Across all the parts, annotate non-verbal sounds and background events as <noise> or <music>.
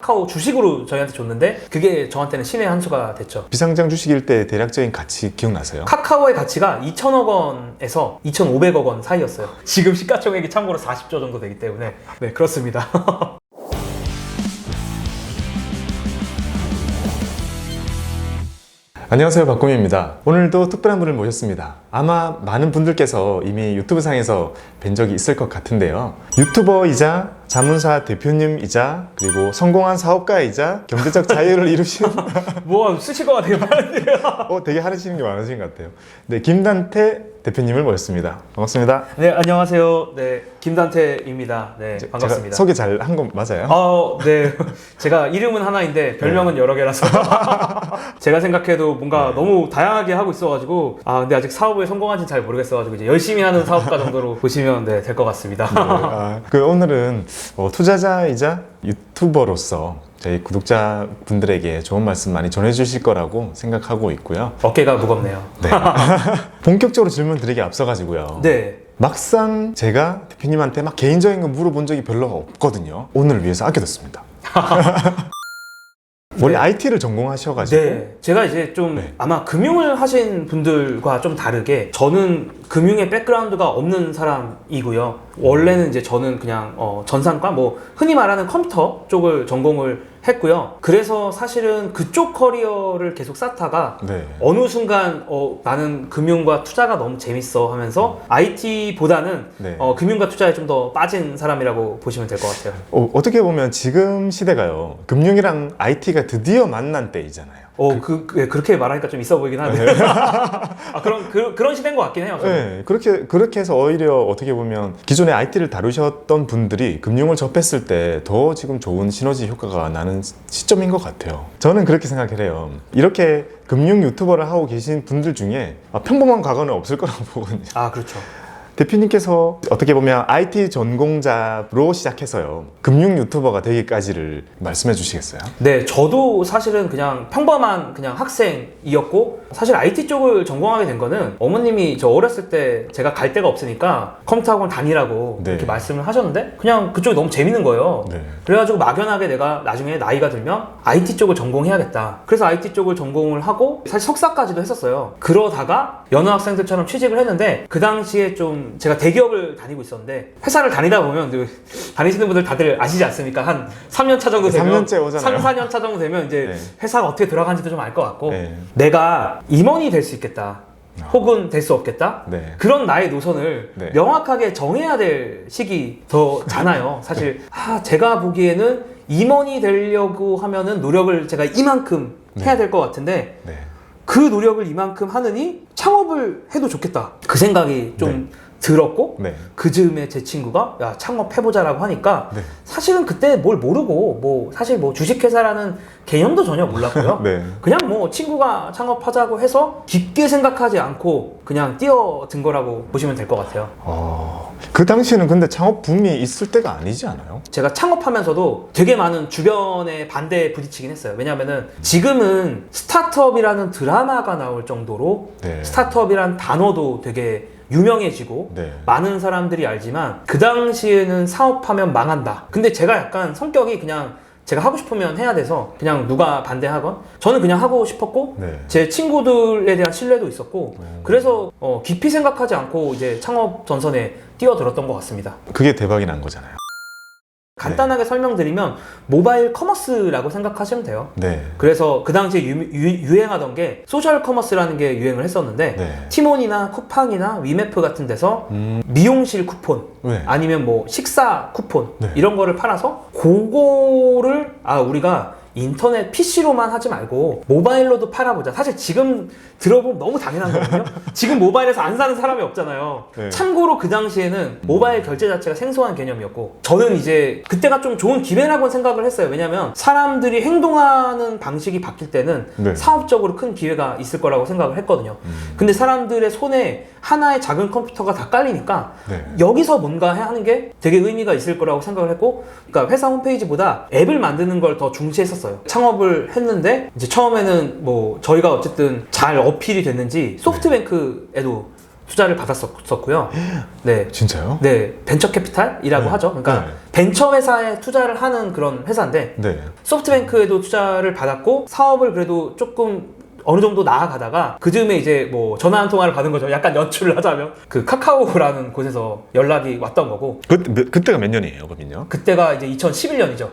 카카오 주식으로 저희한테 줬는데 그게 저한테는 신의 한 수가 됐죠. 비상장 주식일 때 대략적인 가치 기억나세요? 카카오의 가치가 2천억 원에서 2,500억 원 사이였어요. <laughs> 지금 시가총액이 참고로 40조 정도 되기 때문에 네 그렇습니다. <laughs> 안녕하세요 박곰입니다 오늘도 특별한 분을 모셨습니다 아마 많은 분들께서 이미 유튜브 상에서 뵌 적이 있을 것 같은데요 유튜버이자 자문사 대표님이자 그리고 성공한 사업가이자 경제적 자유를 <laughs> 이루신 뭐 쓰실 되게 많은데요. 어, 되게 하시는 게 많으신 것 같아요 네 김단태 대표님을 모셨습니다 반갑습니다 네 안녕하세요. 네 김단태입니다. 네 반갑습니다. 제가 소개 잘한거 맞아요? 아, 네. 제가 이름은 하나인데 별명은 여러 개라서 <laughs> 제가 생각해도 뭔가 너무 다양하게 하고 있어가지고 아 근데 아직 사업에 성공한지는 잘 모르겠어가지고 이제 열심히 하는 사업가 정도로 보시면 네, 될 것 같습니다. 아, 그 오늘은 어, 투자자이자 유튜버로서 저희 구독자 분들에게 좋은 말씀 많이 전해주실 거라고 생각하고 있고요. 어깨가 무겁네요. 네. <laughs> 본격적으로 질문 드리기 앞서가지고요. 네. 막상 제가 대표님한테 막 개인적인 거 물어본 적이 별로 없거든요. 오늘 위해서 아껴뒀습니다. <laughs> 원래 네. IT를 전공하셔가지고 네. 제가 이제 좀 네. 아마 금융을 하신 분들과 좀 다르게 저는 금융의 백그라운드가 없는 사람이고요. 원래는 이제 저는 그냥 어, 전산과 뭐 흔히 말하는 컴퓨터 쪽을 전공을 했고요. 그래서 사실은 그쪽 커리어를 계속 쌓다가 네. 어느 순간 어, 나는 금융과 투자가 너무 재밌어 하면서 IT보다는 네. 어, 금융과 투자에 좀 더 빠진 사람이라고 보시면 될 것 같아요. 어, 어떻게 보면 지금 시대가요. 금융이랑 IT가 드디어 만난 때이잖아요. 어, 그, 그, 그렇게 말하니까 좀 있어 보이긴 하네요. <laughs> 아, 그런, 그, 그런 시대인 것 같긴 해요. 저는. 네, 그렇게 그렇게 해서 오히려 어떻게 보면 기존에 IT를 다루셨던 분들이 금융을 접했을 때 더 지금 좋은 시너지 효과가 나는 시점인 것 같아요. 저는 그렇게 생각을 해요. 이렇게 금융 유튜버를 하고 계신 분들 중에 아, 평범한 과거는 없을 거라고 <laughs> 보거든요. 아, 그렇죠. 대표님께서 어떻게 보면 IT 전공자로 시작해서요. 금융 유튜버가 되기까지를 말씀해 주시겠어요? 네, 저도 사실은 그냥 평범한 그냥 학생이었고, 사실 IT 쪽을 전공하게 된 거는 어머님이 저 어렸을 때 제가 갈 데가 없으니까 컴퓨터 학원 다니라고 네. 이렇게 말씀을 하셨는데, 그냥 그쪽이 너무 재밌는 거예요. 네. 그래가지고 막연하게 내가 나중에 나이가 들면 IT 쪽을 전공해야겠다. 그래서 IT 쪽을 전공을 하고 사실 석사까지도 했었어요. 그러다가 여느 학생들처럼 취직을 했는데 그 당시에 좀 제가 대기업을 다니고 있었는데 회사를 다니다 보면 그 다니시는 분들 다들 아시지 않습니까? 한 3년 차 정도 되면 3년째 오잖아요. 3, 4년 차 정도 되면 이제 네. 회사가 어떻게 돌아가는지도 좀 알 것 같고 네. 내가 임원이 될 수 있겠다. 혹은 될 수 없겠다. 네. 그런 나의 노선을 네. 명확하게 정해야 될 시기 더잖아요. <laughs> 사실 아, 제가 보기에는 임원이 되려고 하면은 노력을 제가 이만큼 해야 될 것 같은데 네. 그 노력을 이만큼 하느니 창업을 해도 좋겠다. 그 생각이 좀 들었고 네. 그 즈음에 제 친구가 야 창업해보자라고 하니까 네. 사실은 그때 뭘 모르고 뭐 사실 뭐 주식회사라는 개념도 전혀 몰랐고요. <laughs> 네. 그냥 뭐 친구가 창업하자고 해서 깊게 생각하지 않고 그냥 뛰어든 거라고 보시면 될 것 같아요. 어, 그 당시에는 근데 창업 붐이 있을 때가 아니지 않아요? 제가 창업하면서도 되게 많은 주변의 반대에 부딪히긴 했어요. 왜냐면은 지금은 스타트업이라는 드라마가 나올 정도로 네. 스타트업이란 단어도 되게 유명해지고 네. 많은 사람들이 알지만 그 당시에는 사업하면 망한다. 근데 제가 약간 성격이 그냥 제가 하고 싶으면 해야 돼서 그냥 누가 반대하건 저는 그냥 하고 싶었고 네. 제 친구들에 대한 신뢰도 있었고 그래서 어, 깊이 생각하지 않고 이제 창업 전선에 뛰어들었던 것 같습니다. 그게 대박이 난 거잖아요. 간단하게 설명드리면 모바일 커머스라고 생각하시면 돼요. 네. 그래서 그 당시에 유, 행하던게 소셜 커머스라는 게 유행을 했었는데 네. 티몬이나 쿠팡이나 위메프 같은 데서 음, 미용실 쿠폰 네. 아니면 뭐 식사 쿠폰 네. 이런 거를 팔아서 그거를 아 우리가 인터넷 PC로만 하지 말고 모바일로도 팔아보자. 사실 지금 들어보면 너무 당연한 거거든요. <laughs> 지금 모바일에서 안 사는 사람이 없잖아요. 네. 참고로 그 당시에는 모바일 결제 자체가 생소한 개념이었고 저는 이제 그때가 좀 좋은 기회라고 생각을 했어요. 왜냐면 사람들이 행동하는 방식이 바뀔 때는 네. 사업적으로 큰 기회가 있을 거라고 생각을 했거든요. 근데 사람들의 손에 하나의 작은 컴퓨터가 다 깔리니까 네. 여기서 뭔가 하는 게 되게 의미가 있을 거라고 생각을 했고, 그러니까 회사 홈페이지보다 앱을 만드는 걸 더 중시했었어요. 창업을 했는데, 이제 처음에는 뭐 저희가 어쨌든 잘 어필이 됐는지 소프트뱅크에도 투자를 받았었고요. <gasps> 네. 진짜요? 네, 벤처 캐피탈이라고 네. 하죠. 그러니까 네. 벤처 회사에 투자를 하는 그런 회사인데 네. 소프트뱅크에도 투자를 받았고 사업을 그래도 조금 어느 정도 나아가다가 그 즈음에 이제 뭐 전화 한 통화를 받은 거죠. 약간 연출을 하자면 그 카카오라는 곳에서 연락이 왔던 거고 그, 몇- 그때가 몇 년이에요, 그러면요? 그때가 이제 2011년이죠.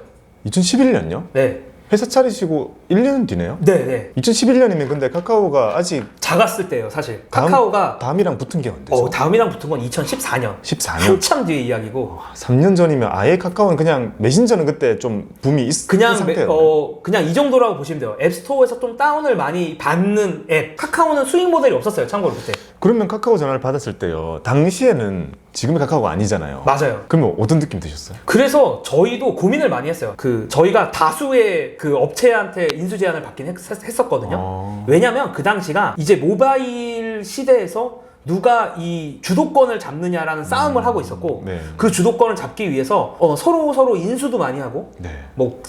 2011년요? 네, 회사 차리시고 1년 뒤네요? 네, 네. 2011년이면 근데 카카오가 아직 작았을 때예요, 사실. 다음- 카카오가 다음이랑 붙은 게 언제죠? 어, 다음이랑 붙은 건 2014년. 14년. 한참 뒤의 이야기고 3년 전이면 아예 카카오는 그냥 메신저는 그때 좀 붐이 있, 그냥 있는 매- 상태예요. 어 그냥 이 정도라고 보시면 돼요. 앱스토어에서 좀 다운을 많이 받는 앱. 카카오는 수익 모델이 없었어요. 참고로 그때. 그러면 카카오 전화를 받았을 때요. 당시에는 지금의 카카오가 아니잖아요. 맞아요. 그러면 어떤 느낌 드셨어요? 그래서 저희도 고민을 많이 했어요. 그 저희가 다수의 그 업체한테 인수 제안을 받긴 했, 었거든요 어. 왜냐면 그 당시가 이제 모바일 시대에서 누가 이 주도권을 잡느냐라는 싸움을 하고 있었고 네. 그 주도권을 잡기 위해서 어, 서로 서로 인수도 많이 하고 네. 뭐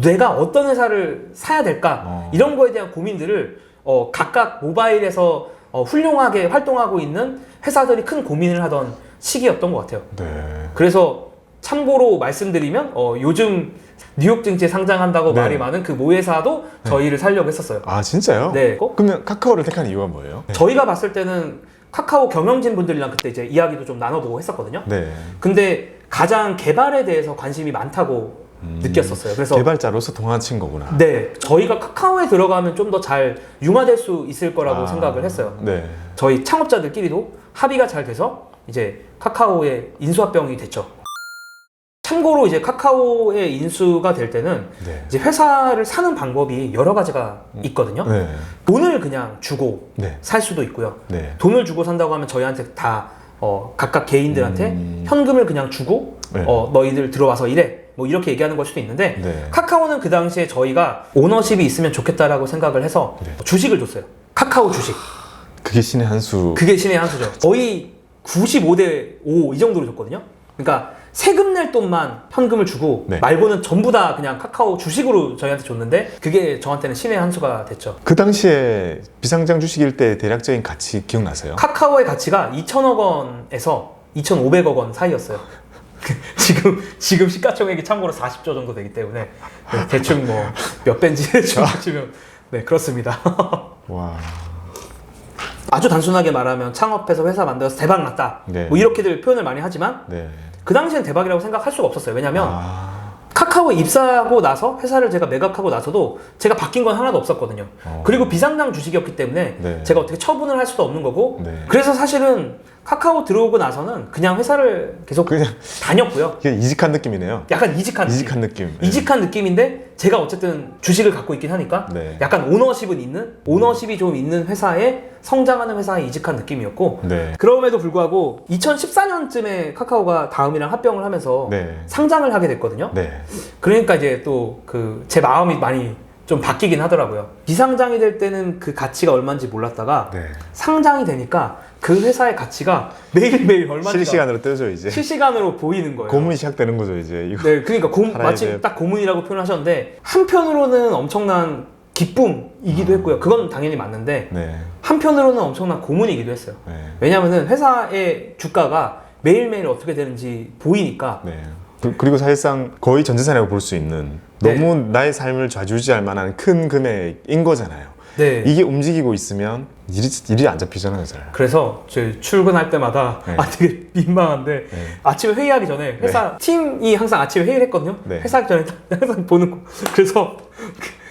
내가 어떤 회사를 사야 될까 어. 이런 거에 대한 고민들을 어, 각각 모바일에서 어, 훌륭하게 활동하고 있는 회사들이 큰 고민을 하던 시기였던 것 같아요. 네. 그래서 참고로 말씀드리면 어, 요즘 뉴욕 증시에 상장한다고 네. 말이 많은 그 모회사도 저희를 살려고 했었어요. 아 진짜요? 네. 어? 그러면 카카오를 택한 이유가 뭐예요? 네. 저희가 봤을 때는 카카오 경영진 분들이랑 그때 이제 이야기도 좀 나눠보고 했었거든요. 네. 근데 가장 개발에 대해서 관심이 많다고 음. 느꼈었어요. 그래서 개발자로서 동화친 거구나. 네, 저희가 카카오에 들어가면 좀 더 잘 융화될 수 있을 거라고 아, 생각을 했어요. 네. 저희 창업자들끼리도 합의가 잘 돼서 이제 카카오의 인수합병이 됐죠. 참고로 이제 카카오의 인수가 될 때는 네. 이제 회사를 사는 방법이 여러 가지가 있거든요. 네. 돈을 그냥 주고 네. 살 수도 있고요. 네. 돈을 주고 산다고 하면 저희한테 다 어, 각각 개인들한테 음. 현금을 그냥 주고 네. 어, 너희들 들어와서 일해. 뭐 이렇게 얘기하는 걸 수도 있는데 네. 카카오는 그 당시에 저희가 오너십이 있으면 좋겠다라고 생각을 해서 네. 주식을 줬어요. 카카오 주식. 그게 신의 한 수. 그게 신의 한 수죠. 거의 95대 5 이 정도로 줬거든요. 그러니까 세금 낼 돈만 현금을 주고 네. 말고는 전부 다 그냥 카카오 주식으로 저희한테 줬는데 그게 저한테는 신의 한 수가 됐죠. 그 당시에 비상장 주식일 때 대략적인 가치 기억나세요? 카카오의 가치가 2천억 원에서 2,500억 원 사이였어요. <laughs> 지금 지금 시가총액이 참고로 40조 정도 되기 때문에 네, 대충 뭐 몇 배인지 <laughs> 대충 맞추면 네 그렇습니다. <laughs> 와. 아주 단순하게 말하면 창업해서 회사 만들어서 대박 났다. 네. 뭐 이렇게들 표현을 많이 하지만 네. 그 당시엔 대박이라고 생각할 수가 없었어요. 왜냐면 아. 카카오에 입사하고 나서 회사를 제가 매각하고 나서도 제가 바뀐 건 하나도 없었거든요. 어. 그리고 비상장 주식이었기 때문에 네. 제가 어떻게 처분을 할 수도 없는 거고 네. 그래서 사실은 카카오 들어오고 나서는 그냥 회사를 계속 그냥 다녔고요. 그게 이직한 느낌이네요. 약간 이직한 느낌. 이직한 느낌. 네. 이직한 느낌인데 제가 어쨌든 주식을 갖고 있긴 하니까 네. 약간 오너십은 있는 오너십이 좀 있는 회사에 성장하는 회사에 이직한 느낌이었고 네. 그럼에도 불구하고 2014년쯤에 카카오가 다음이랑 합병을 하면서 네. 상장을 하게 됐거든요. 네. 그러니까 이제 또 그 제 마음이 많이 좀 바뀌긴 하더라고요. 비상장이 될 때는 그 가치가 얼마인지 몰랐다가 네. 상장이 되니까 그 회사의 가치가 매일매일 얼마인지 실시간으로 뜨죠 이제. 실시간으로 보이는 거예요. 고문이 시작되는 거죠 이제. 이거. 네, 그러니까 고, 살아야 마침 돼. 딱 고문이라고 표현하셨는데 한편으로는 엄청난 기쁨이기도 했고요. 그건 당연히 맞는데 네. 한편으로는 엄청난 고문이기도 했어요. 네. 왜냐하면은 회사의 주가가 매일매일 어떻게 되는지 보이니까 네. 그- 그리고 사실상 거의 전 재산이라고 볼 수 있는 네. 너무 나의 삶을 좌지우지할 만한 큰 금액인 거잖아요. 네. 이게 움직이고 있으면 일이, 일이 안 잡히잖아요, 잘. 그래서 저 출근할 때마다 네. 아 되게 <laughs> 민망한데 네. 아침에 회의하기 전에 회사 팀이 항상 아침에 회의를 했거든요. 네. 회사하기 전에 <laughs> 항상 보는 거. 그래서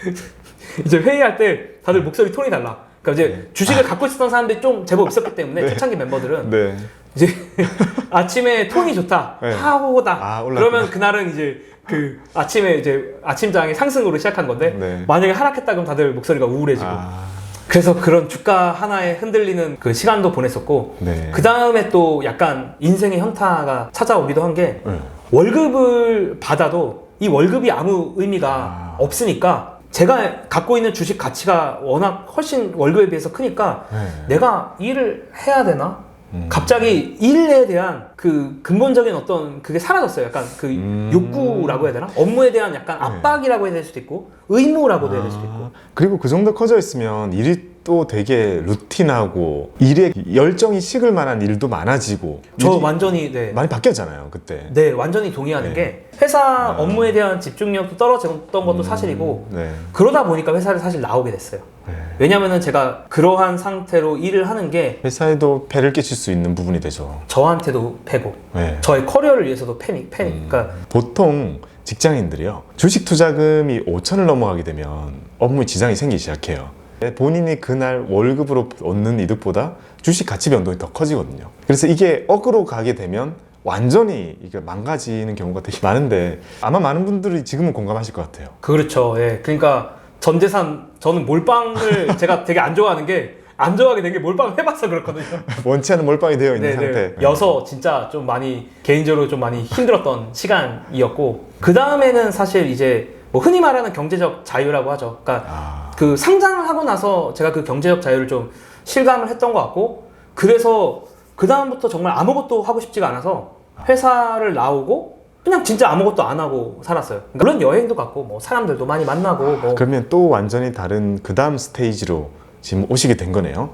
<laughs> 이제 회의할 때 다들 목소리 톤이 달라. 그러니까 이제 네. 주식을 갖고 있었던 사람들이 좀 제법 있었기 때문에 네. 초창기 멤버들은 네. 이제 <laughs> 아침에 톤이 좋다, 네. 하호다. 아, 올랐구나. 그러면 그날은 이제 그 아침에 이제 아침장이 상승으로 시작한 건데 네. 만약에 하락했다 그럼 다들 목소리가 우울해지고. 아, 그래서 그런 주가 하나에 흔들리는 그 시간도 보냈었고 네. 그 다음에 또 약간 인생의 현타가 찾아오기도 한 게 네. 월급을 받아도 이 월급이 아무 의미가 아. 없으니까 제가 갖고 있는 주식 가치가 워낙 훨씬 월급에 비해서 크니까 네. 내가 일을 해야 되나? 음. 갑자기 일에 대한 그 근본적인 어떤 그게 사라졌어요. 약간 그 음. 욕구라고 해야 되나? 업무에 대한 약간 네. 압박이라고 해야 될 수도 있고 의무라고도 해야 될 수도 있고 아, 그리고 그 정도 커져 있으면 일이 또 되게 루틴하고 일에 열정이 식을 만한 일도 많아지고 저 일이 완전히 네. 많이 바뀌었잖아요 그때. 네, 완전히 동의하는 네. 게 회사 아. 업무에 대한 집중력도 떨어졌던 것도 음, 사실이고 네. 그러다 보니까 회사를 사실 나오게 됐어요. 네. 왜냐면은 제가 그러한 상태로 일을 하는 게 회사에도 폐를 끼칠 수 있는 부분이 되죠. 저한테도 패고 네. 저의 커리어를 위해서도 패닉, 패닉. 음. 그러니까 보통 직장인들이요 주식 투자금이 5천을 넘어가게 되면 업무에 지장이 생기기 시작해요 본인이 그날 월급으로 얻는 이득보다 주식 가치 변동이 더 커지거든요 그래서 이게 억으로 가게 되면 완전히 이게 망가지는 경우가 되게 많은데 아마 많은 분들이 지금은 공감하실 것 같아요 그렇죠. 예. 그러니까 전 재산 저는 몰빵을 <laughs> 제가 되게 안 좋아하는 게 안 좋아하게 된 게 몰빵을 해봐서 그렇거든요. <laughs> 원치 않은 몰빵이 되어 있는 상태 네네. 여서 진짜 좀 많이 개인적으로 좀 많이 힘들었던 시간이었고 그 다음에는 사실 이제 뭐 흔히 말하는 경제적 자유라고 하죠. 그러니까 아, 그 상장을 하고 나서 제가 그 경제적 자유를 좀 실감을 했던 것 같고 그래서 그 다음부터 정말 아무것도 하고 싶지가 않아서 회사를 나오고 그냥 진짜 아무것도 안 하고 살았어요. 물론 여행도 갔고 뭐 사람들도 많이 만나고 뭐 그러면 또 완전히 다른 그 다음 스테이지로 지금 오시게 된 거네요.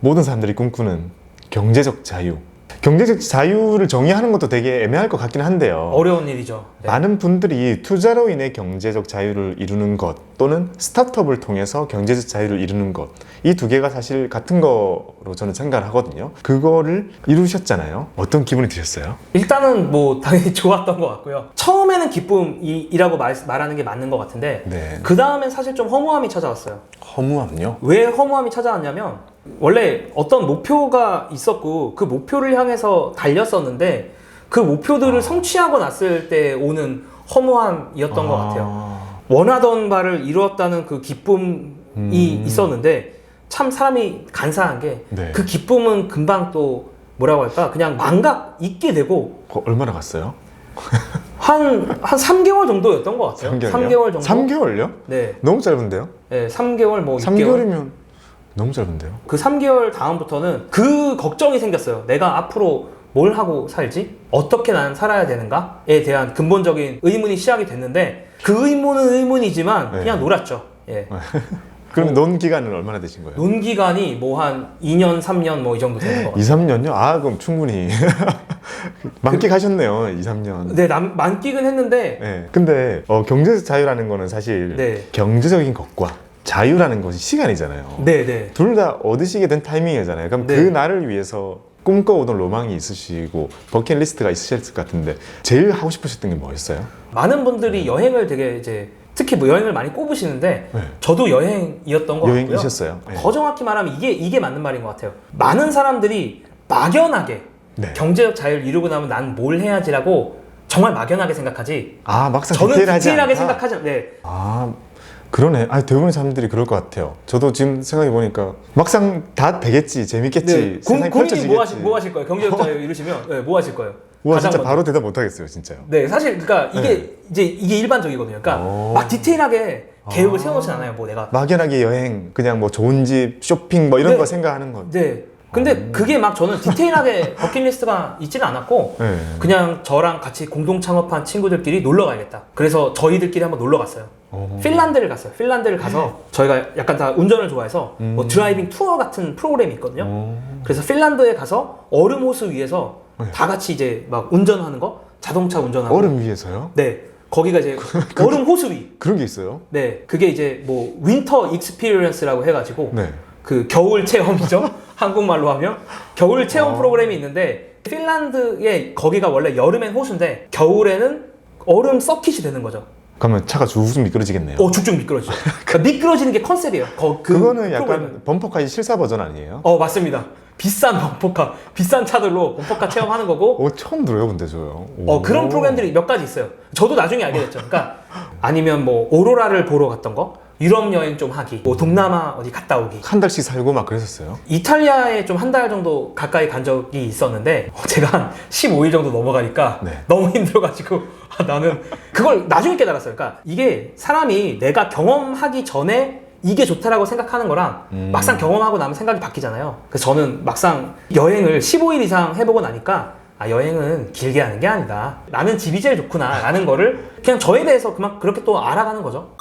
모든 사람들이 꿈꾸는 경제적 자유. 경제적 자유를 정의하는 것도 되게 애매할 것 같긴 한데요. 어려운 일이죠. 네. 많은 분들이 투자로 인해 경제적 자유를 이루는 것 또는 스타트업을 통해서 경제적 자유를 이루는 것 이 두 개가 사실 같은 거로 저는 생각을 하거든요. 그거를 이루셨잖아요. 어떤 기분이 드셨어요? 일단은 뭐 당연히 <laughs> 좋았던 것 같고요. 처음에는 기쁨이라고 말, 말하는 게 맞는 것 같은데 네. 그 다음엔 사실 좀 허무함이 찾아왔어요. 허무함요? 왜 허무함이 찾아왔냐면 원래 어떤 목표가 있었고 그 목표를 향해서 달렸었는데 그 목표들을 성취하고 났을 때 오는 허무함이었던 것 같아요. 원하던 바를 이루었다는 그 기쁨이 음. 있었는데 참 사람이 간사한 게그 네. 기쁨은 금방 또 뭐라고 할까 그냥 망각 잊게 되고 그 얼마나 갔어요? 한, 한 3개월 정도였던 것 같아요. 3개월요? 3개월 정도? 3개월요? 네. 너무 짧은데요? 네, 3개월 뭐 6개월. 3개월이면 너무 짧은데요? 그 3개월 다음부터는 그 걱정이 생겼어요. 내가 앞으로 뭘 하고 살지? 어떻게 난 살아야 되는가에 대한 근본적인 의문이 시작이 됐는데 그 의문은 의문이지만 네. 그냥 놀았죠. 예. <laughs> 그럼 논 기간은 얼마나 되신 거예요? 논 기간이 뭐 한 2년, 3년 뭐 이 정도 되는 것 <gasps> 2, 같아요. 3년요? 아, 그럼 충분히 <laughs> 만끽하셨네요. 2, 3년. 네, 남, 만끽은 했는데 네. 근데 어, 경제적 자유라는 거는 사실 네. 경제적인 것과 자유라는 것이 시간이잖아요. 네, 네. 둘 다 얻으시게 된 타이밍이잖아요. 그럼 네. 그 날을 위해서 꿈꿔오던 로망이 있으시고 버킷리스트가 있으셨을 것 같은데 제일 하고 싶으셨던 게 뭐였어요? 많은 분들이 여행을 되게 이제 특히 뭐 여행을 많이 꼽으시는데 네. 저도 여행이었던 것 같고요. 여행이셨어요? 네. 더 정확히 말하면 이게 이게 맞는 말인 것 같아요. 많은 사람들이 막연하게 네. 경제적 자유를 이루고 나면 난 뭘 해야지라고 정말 막연하게 생각하지. 아 막상 저는 디테일하지 디테일하게 않다. 생각하지 않. 네. 아 그러네. 아 대부분의 사람들이 그럴 것 같아요. 저도 지금 생각해 보니까 막상 다 되겠지, 재밌겠지, 네. 고, 펼쳐지겠지. 뭐 하실 뭐 하실 거예요? 경제적 자유 이루시면 네, 뭐 하실 거예요? 와 가장 진짜 먼저. 바로 대답 못 하겠어요, 진짜요. 네, 사실 그러니까 이게 이제 이게 일반적이거든요. 그러니까 오. 막 디테일하게 계획을 아. 세워놓진 않아요. 뭐 내가 막연하게 여행, 그냥 뭐 좋은 집, 쇼핑 뭐 이런 네. 거 생각하는 거. 네. 근데 그게 막 저는 디테일하게 <laughs> 버킷리스트가 있지는 않았고 네. 그냥 저랑 같이 공동 창업한 친구들끼리 놀러 가야겠다. 그래서 저희들끼리 한번 놀러 갔어요. 어. 핀란드를 갔어요. 핀란드를 가서 <laughs> 저희가 약간 다 운전을 좋아해서 뭐 드라이빙 투어 같은 프로그램이 있거든요. 어. 그래서 핀란드에 가서 얼음 호수 위에서 네. 다 같이 이제 막 운전하는 거, 자동차 운전하고. 얼음 위에서요? 네. 거기가 이제 <laughs> 얼음 호수 위. 그런 게 있어요? 네. 그게 이제 뭐 윈터 익스피리언스라고 해가지고 네. 그 겨울 체험이죠. <laughs> 한국말로 하면 겨울 체험 어. 프로그램이 있는데 핀란드에 거기가 원래 여름엔 호수인데 겨울에는 얼음 서킷이 되는 거죠. 그러면 차가 쭉쭉 미끄러지겠네요. 어 쭉쭉 미끄러지죠. <laughs> 그러니까 미끄러지는 게 컨셉이에요. 거, 그 그거는 약간 프로그램은. 범퍼카의 실사 버전 아니에요? 어 맞습니다. 비싼 범퍼카, 비싼 차들로 범퍼카 체험하는 거고 어, 처음 들어요, 근데 저요. 어 오. 그런 프로그램들이 몇 가지 있어요. 저도 나중에 알게 됐죠. 그러니까 아니면 뭐 오로라를 보러 갔던 거, 유럽 여행 좀 하기, 뭐 동남아 어디 갔다 오기. 한 달씩 살고 막 그랬었어요. 이탈리아에 좀 한 달 정도 가까이 간 적이 있었는데 제가 한 15일 정도 넘어가니까 네. 너무 힘들어가지고 아, 나는 그걸 나중에 깨달았어요. 그러니까 이게 사람이 내가 경험하기 전에 이게 좋다라고 생각하는 거랑 음. 막상 경험하고 나면 생각이 바뀌잖아요. 그래서 저는 막상 여행을 15일 이상 해보고 나니까 아 여행은 길게 하는 게 아니다. 나는 집이 제일 좋구나 라는 거를 그냥 저에 대해서 그만 그렇게 또 알아가는 거죠.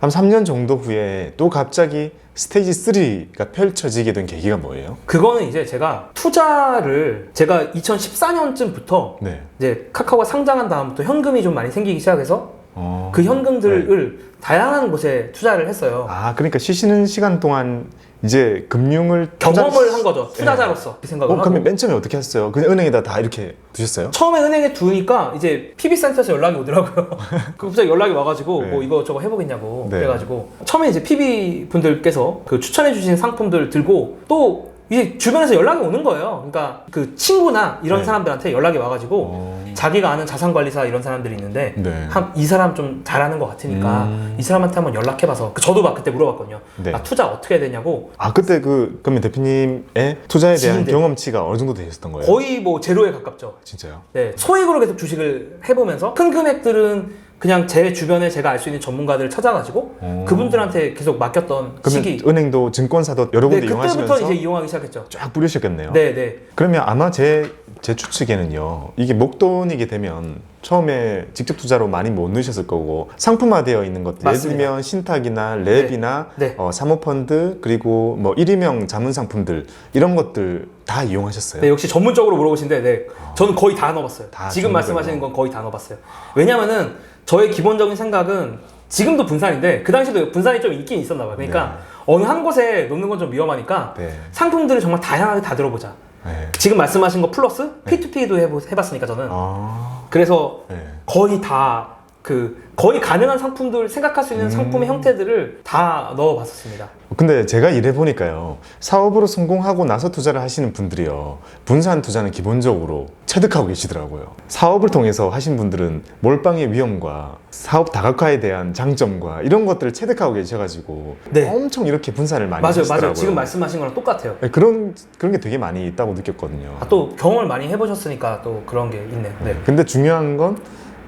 한 3년 정도 후에 또 갑자기 스테이지 3가 펼쳐지게 된 계기가 뭐예요? 그거는 이제 제가 투자를 제가 2014년쯤부터 네. 이제 카카오가 상장한 다음부터 현금이 좀 많이 생기기 시작해서 어... 그 현금들을 다양한 곳에 투자를 했어요. 아, 그러니까 쉬시는 시간 동안 이제 금융을 경험을 투자- 한 거죠. 투자자로서 그 생각을 어, 하고. 그러면 맨 처음에 어떻게 했어요? 그냥 은행에다 다 이렇게 두셨어요? 처음에 은행에 두니까 이제 PB센터에서 연락이 오더라고요. <laughs> 그 갑자기 연락이 와가지고 네. 뭐 이거 저거 해보겠냐고 네. 그래가지고 처음에 이제 PB 분들께서 그 추천해주신 상품들 들고 또 이제 주변에서 연락이 오는 거예요. 그러니까 그 친구나 이런 네. 사람들한테 연락이 와가지고 어... 자기가 아는 자산관리사 이런 사람들이 있는데 네. 한 이 사람 좀 잘하는 것 같으니까 음. 이 사람한테 한번 연락해봐서 그 저도 막 그때 물어봤거든요. 네. 아 투자 어떻게 해야 되냐고 아 그때 그 그러면 대표님의 투자에 대한 지인들. 경험치가 어느 정도 되셨던 거예요? 거의 뭐 제로에 가깝죠. 진짜요? 네, 소액으로 계속 주식을 해보면서 큰 금액들은 그냥 제 주변에 제가 알 수 있는 전문가들을 찾아가지고 어. 그분들한테 계속 맡겼던 그러면 시기. 은행도 증권사도 여러 네, 군데 그때부터 이용하시면서 이제 이용하기 시작했죠. 쫙 뿌리셨겠네요. 네, 네. 그러면 아마 제, 제 추측에는요 이게 목돈이게 되면 처음에 직접 투자로 많이 못 넣으셨을 거고 상품화되어 있는 것들 맞습니다. 예를 들면 신탁이나 랩이나 네. 어, 사모펀드 그리고 뭐 일위명 자문 상품들 이런 것들 다 이용하셨어요. 네, 역시 전문적으로 물어보신데, 네. 저는 거의 다 넣어봤어요. 다 지금 전문적으로. 말씀하시는 건 거의 다 넣어봤어요. 왜냐면은 저의 기본적인 생각은 지금도 분산인데, 그 당시도 분산이 좀 있긴 있었나 봐요. 그러니까 어느 한 곳에 놓는 건 좀 위험하니까 네. 상품들을 정말 다양하게 다 들어보자. 네. 지금 말씀하신 거 플러스 P2P도 해보, 해봤으니까 저는. 아, 그래서 네. 거의 다 그 거의 가능한 상품들 생각할 수 있는 음. 상품의 형태들을 다 넣어봤었습니다. 근데 제가 일해 보니까요 사업으로 성공하고 나서 투자를 하시는 분들이요 분산 투자는 기본적으로 체득하고 계시더라고요 사업을 통해서 하신 분들은 몰빵의 위험과 사업 다각화에 대한 장점과 이런 것들을 체득하고 계셔가지고 네. 엄청 이렇게 분산을 많이 맞아요, 하시더라고요 맞아요. 지금 말씀하신 거랑 똑같아요. 네, 그런 그런 게 되게 많이 있다고 느꼈거든요 아, 또 경험을 많이 해보셨으니까 또 그런 게 있네요. 네, 근데 중요한 건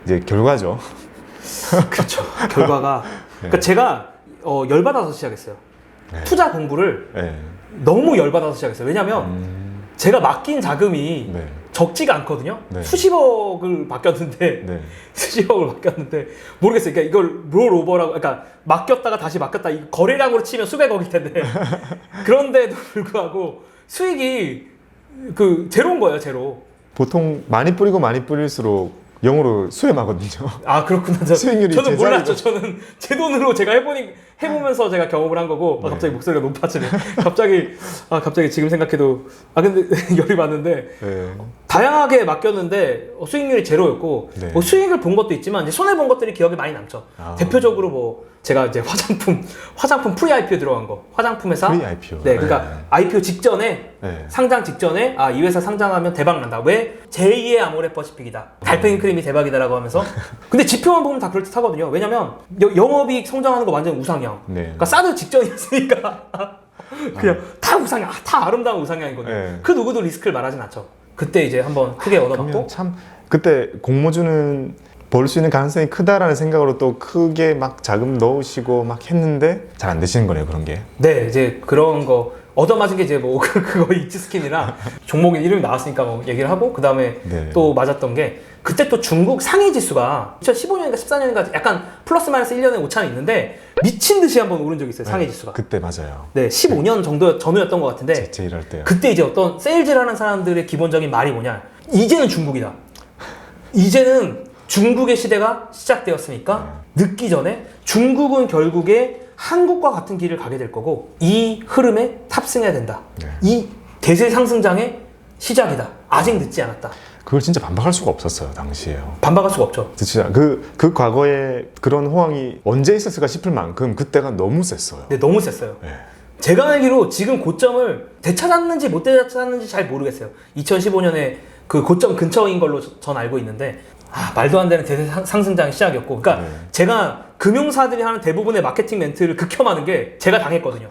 이제 결과죠 그렇죠. 결과가 <laughs> 그러니까 제가 어, 열받아서 시작했어요. 네. 투자 공부를 네. 너무 열받아서 시작했어요. 왜냐하면 음, 제가 맡긴 자금이 네. 적지가 않거든요. 네. 수십억을 맡겼는데 네. <laughs> 수십억을 맡겼는데 모르겠어요. 그러니까 이걸 롤오버라고 그러니까 맡겼다가 다시 맡겼다 이 거래량으로 치면 수백억일 텐데 <laughs> 그런데도 불구하고 수익이 그 제로인 거예요, 제로. 보통 많이 뿌리고 많이 뿌릴수록 영어로 수렴하거든요 아 그렇구나. 저, 수익률이 저는 제자리고. 몰랐죠. 저는 제 돈으로 제가 해보니 해보면서 제가 경험을 한 거고 아, 네. 갑자기 목소리가 높아지네. 갑자기 아 갑자기 지금 생각해도 아 근데 <laughs> 열이 받는데 네. 다양하게 맡겼는데 어, 수익률이 제로였고 네. 뭐 수익을 본 것도 있지만 이제 손해 본 것들이 기억에 많이 남죠. 아. 대표적으로 뭐 제가 이제 화장품 <laughs> 화장품 프리 IPO 들어간 거 화장품 회사 프리 IPO. 네 그러니까 IPO 직전에 네. 상장 직전에 아 이 회사 상장하면 대박 난다. 왜 제2의 아모레 퍼시픽이다. 달팽이 크림이 대박이다라고 하면서 <laughs> 근데 지표만 보면 다 그럴 듯하거든요. 왜냐면 여- 영업이익 성장하는 거 완전 우상향. 네. 그러니까 사드 직전이었으니까 <laughs> 그냥 다 우상향, 아, 다 아름다운 우상향이거든요. 네. 그 누구도 리스크를 말하진 않죠. 그때 이제 한번 크게 그러면 얻어맞고 참 그때 공모주는 벌 수 있는 가능성이 크다라는 생각으로 또 크게 막 자금 넣으시고 막 했는데 잘 안 되시는 거네요 그런 게. 네 이제 그런 거 얻어맞은 게 이제 뭐 <laughs> 그- 그거 이츠스킨이나 종목 이름이 나왔으니까 뭐 얘기를 하고 그 다음에 네. 또 맞았던 게 그때 또 중국 상해 지수가 2015년인가 14년인가 약간 플러스 마이너스 1년에 오차는 있는데 미친 듯이 한번 오른 적이 있어요 상해 지수가. 그때 맞아요. 네 15년 정도 전후였던 것 같은데 제, 제 일할 때요. 그때 이제 어떤 세일즈를 하는 사람들의 기본적인 말이 뭐냐 이제는 중국이다 이제는 중국의 시대가 시작되었으니까 늦기 전에 중국은 결국에 한국과 같은 길을 가게 될 거고 이 흐름에 탑승해야 된다 네. 이 대세 상승장의 시작이다 아직 늦지 않았다 그걸 진짜 반박할 수가 없었어요 당시에요. 반박할 수가 없죠 진짜 그, 그 과거에 그런 호황이 언제 있었을까 싶을 만큼 그때가 너무 셌어요. 근데 너무 셌어요 네. 제가 알기로 지금 고점을 되찾았는지 못 되찾았는지 잘 모르겠어요. 2015년에 그 고점 근처인 걸로 저- 전 알고 있는데 아 말도 안 되는 대세 상- 상승장의 시작이었고, 그러니까 네. 제가 금융사들이 하는 대부분의 마케팅 멘트를 극혐하는 게 제가 당했거든요.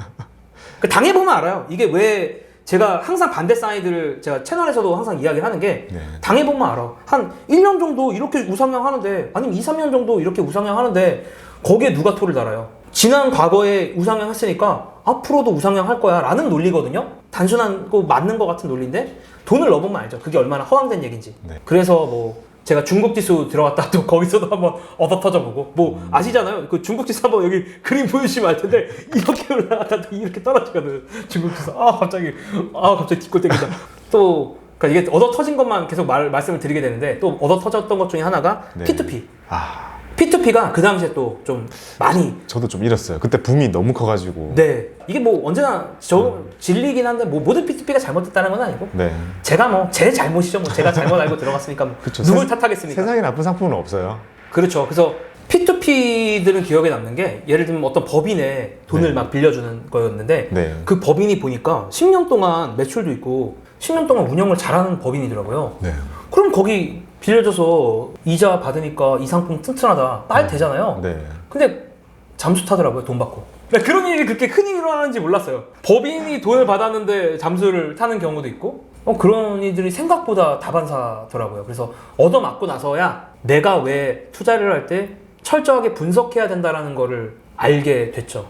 그 당해보면 알아요. 이게 왜 제가 항상 반대 사이드를 제가 채널에서도 항상 이야기를 하는 게 네. 당해보면 알아. 한 1년 정도 이렇게 우상향 하는데, 아니면 2, 3년 정도 이렇게 우상향 하는데, 거기에 누가 토를 달아요? 지난 과거에 우상향 했으니까 앞으로도 우상향 할 거야 라는 논리거든요? 단순한 거 맞는 거 같은 논리인데, 돈을 넣어보면 알죠. 그게 얼마나 허황된 얘기인지. 네. 그래서 뭐, 제가 중국 지수 들어갔다 또 거기서도 한번 얻어 터져보고 뭐 아시잖아요. 그 중국 지수 한번 여기 그림 보여주시면 알 텐데 이렇게 올라갔다 또 이렇게 떨어지거든. 중국 지수 아 갑자기 아 갑자기 뒷골 땡긴다. 또 그러니까 이게 얻어 터진 것만 계속 말, 말씀을 드리게 되는데 또 얻어 터졌던 것 중에 하나가 네. P2P. 아 P2P가 그 당시에 또 좀 많이 저도 좀 잃었어요. 그때 붐이 너무 커가지고. 네 이게 뭐 언제나 저 진리긴 한데 뭐 모든 P2P가 잘못됐다는 건 아니고 네. 제가 뭐 제 잘못이죠. 뭐 제가 잘못 알고 들어갔으니까 뭐 그쵸. 누굴 세- 탓하겠습니까? 세상에 나쁜 상품은 없어요. 그렇죠. 그래서 P2P들은 기억에 남는 게 예를 들면 어떤 법인에 돈을 네. 막 빌려주는 거였는데 네. 그 법인이 보니까 10년 동안 매출도 있고 10년 동안 운영을 잘하는 법인이더라고요. 네. 그럼 거기 빌려줘서 이자 받으니까 이 상품 튼튼하다. 말 되잖아요. 네. 근데 잠수 타더라고요 돈 받고. 나 그런 일이 그렇게 흔히 일어나는지 몰랐어요. 법인이 돈을 받았는데 잠수를 타는 경우도 있고. 어, 그런 이들이 생각보다 다반사더라고요. 그래서 얻어맞고 나서야 내가 왜 투자를 할 때 철저하게 분석해야 된다라는 거를 알게 됐죠.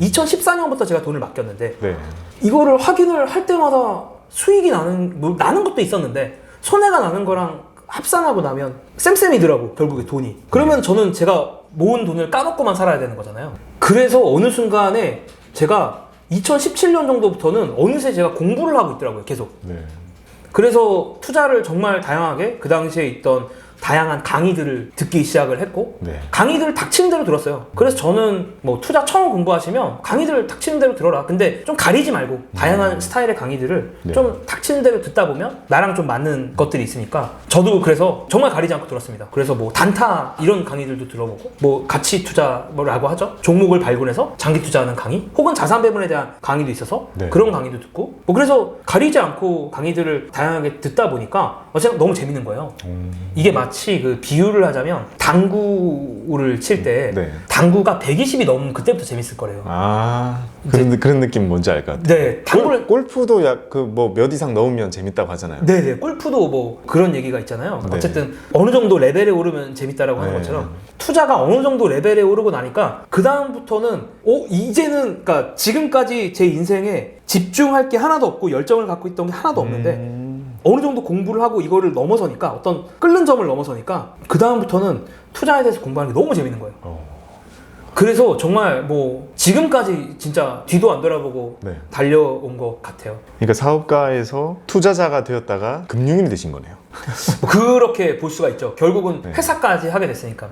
2014년부터 제가 돈을 맡겼는데 네. 이거를 확인을 할 때마다 수익이 나는 뭐 나는 것도 있었는데 손해가 나는 거랑 합산하고 나면 쌤쌤이더라고 결국에 돈이. 그러면 저는 제가 모은 돈을 까먹고만 살아야 되는 거잖아요. 그래서 어느 순간에 제가 2017년 정도부터는 어느새 제가 공부를 하고 있더라고요 계속. 네. 그래서 투자를 정말 다양하게 그 당시에 있던 다양한 강의들을 듣기 시작을 했고 네. 강의들을 닥치는 대로 들었어요. 그래서 저는 뭐 투자 처음 공부하시면 강의들을 닥치는 대로 들어라. 근데 좀 가리지 말고 다양한 스타일의 강의들을 네. 좀 닥치는 대로 듣다 보면 나랑 좀 맞는 것들이 있으니까 저도 그래서 정말 가리지 않고 들었습니다. 그래서 뭐 단타 이런 강의들도 들어보고 뭐 가치 투자 뭐라고 하죠? 종목을 발굴해서 장기 투자하는 강의 혹은 자산 배분에 대한 강의도 있어서 네. 그런 강의도 듣고 뭐 그래서 가리지 않고 강의들을 다양하게 듣다 보니까 어쨌든 너무 재밌는 거예요. 음, 이게 마치 그 비유를 하자면 당구를 칠 때 네. 당구가 120이 넘으면 그때부터 재밌을 거래요. 아 그런 그런 느낌 뭔지 알 것 같아요. 네, 당구를 골, 골프도 약 그 뭐 몇 이상 넣으면 재밌다고 하잖아요. 네 네 골프도 뭐 그런 얘기가 있잖아요. 네. 어쨌든 어느 정도 레벨에 오르면 재밌다라고 하는 네. 것처럼 투자가 어느 정도 레벨에 오르고 나니까 그 다음부터는 어 이제는 그러니까 지금까지 제 인생에 집중할 게 하나도 없고 열정을 갖고 있던 게 하나도 없는데 음, 어느 정도 공부를 하고 이거를 넘어서니까 어떤 끓는 점을 넘어서니까 그 다음부터는 투자에 대해서 공부하는 게 너무 재밌는 거예요. 어, 그래서 정말 뭐 지금까지 진짜 뒤도 안 돌아보고 네. 달려온 것 같아요. 그러니까 사업가에서 투자자가 되었다가 금융인이 되신 거네요. 뭐 <laughs> 그렇게 볼 수가 있죠. 결국은 네. 회사까지 하게 됐으니까.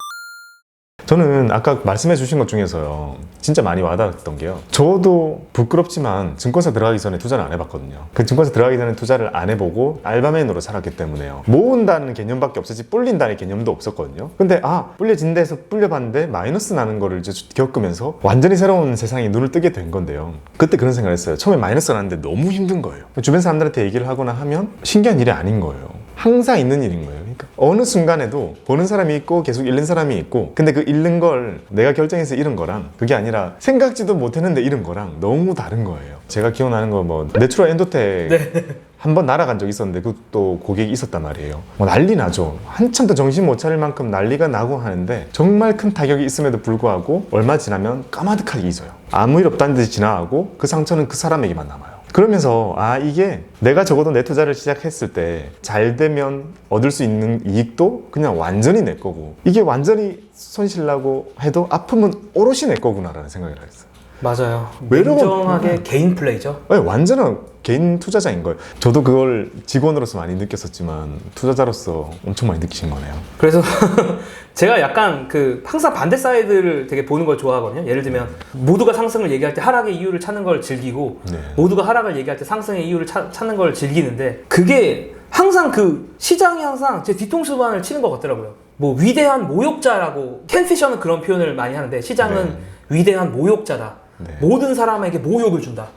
저는 아까 말씀해 주신 것 중에서요 진짜 많이 와닿았던 게요. 저도 부끄럽지만 증권사 들어가기 전에 투자를 안 해봤거든요. 그 증권사 들어가기 전에 투자를 안 해보고 알바맨으로 살았기 때문에요. 모은다는 개념밖에 없었지 불린다는 개념도 없었거든요. 근데 아 불려진다 해서 불려봤는데 마이너스 나는 거를 이제 겪으면서 완전히 새로운 세상에 눈을 뜨게 된 건데요. 그때 그런 생각을 했어요. 처음에 마이너스가 났는데 너무 힘든 거예요. 주변 사람들한테 얘기를 하거나 하면 신기한 일이 아닌 거예요. 항상 있는 일인 거예요. 그러니까 어느 순간에도 보는 사람이 있고 계속 잃는 사람이 있고 근데 그 잃는 걸 내가 결정해서 잃은 거랑 그게 아니라 생각지도 못했는데 잃은 거랑 너무 다른 거예요. 제가 기억나는 거뭐 내추럴 엔도텍 네. 한번 날아간 적 있었는데 그것도 고객이 있었단 말이에요. 뭐 난리 나죠. 한참 더 정신 못 차릴 만큼 난리가 나고 하는데 정말 큰 타격이 있음에도 불구하고 얼마 지나면 까마득하게 잊어요. 아무 일 없다는 듯이 지나가고 그 상처는 그 사람에게만 남아요. 그러면서 아 이게 내가 적어도 내 투자를 시작했을 때 잘 되면 얻을 수 있는 이익도 그냥 완전히 내 거고 이게 완전히 손실나고 해도 아픔은 오롯이 내 거구나라는 생각을 했어요. 맞아요. 외로워- 냉정하게 개인 플레이죠. 네, 완전한 개인 투자자인 거예요. 저도 그걸 직원으로서 많이 느꼈었지만 투자자로서 엄청 많이 느끼신 거네요. 그래서 <laughs> 제가 약간 그 항상 반대 사이드를 되게 보는 걸 좋아하거든요. 예를 들면 모두가 상승을 얘기할 때 하락의 이유를 찾는 걸 즐기고 네. 모두가 하락을 얘기할 때 상승의 이유를 찾, 찾는 걸 즐기는데 그게 항상 그 시장이 항상 제 뒤통수만을 치는 것 같더라고요. 뭐 위대한 모욕자라고 켄 피셔는 그런 표현을 많이 하는데 시장은 네. 위대한 모욕자다. 네. 모든 사람에게 모욕을 준다.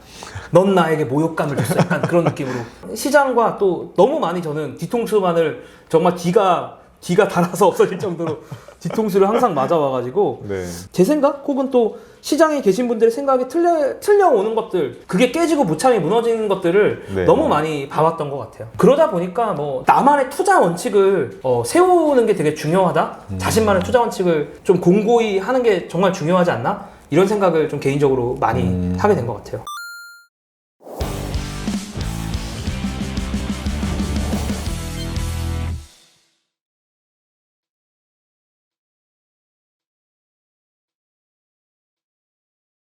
넌 나에게 모욕감을 줬어. 약간 그런 느낌으로 시장과 또 너무 많이 저는 뒤통수만을 정말 뒤가 뒤가 달아서 없어질 정도로 뒤통수를 항상 맞아와가지고 네. 제 생각 혹은 또 시장에 계신 분들의 생각이 틀려 틀려오는 것들 그게 깨지고 무참히 무너지는 것들을 네. 너무 많이 봐왔던 것 같아요. 그러다 보니까 뭐 나만의 투자 원칙을 어, 세우는 게 되게 중요하다. 음. 자신만의 투자 원칙을 좀 공고히 하는 게 정말 중요하지 않나? 이런 생각을 좀 개인적으로 많이 음. 하게 된 것 같아요.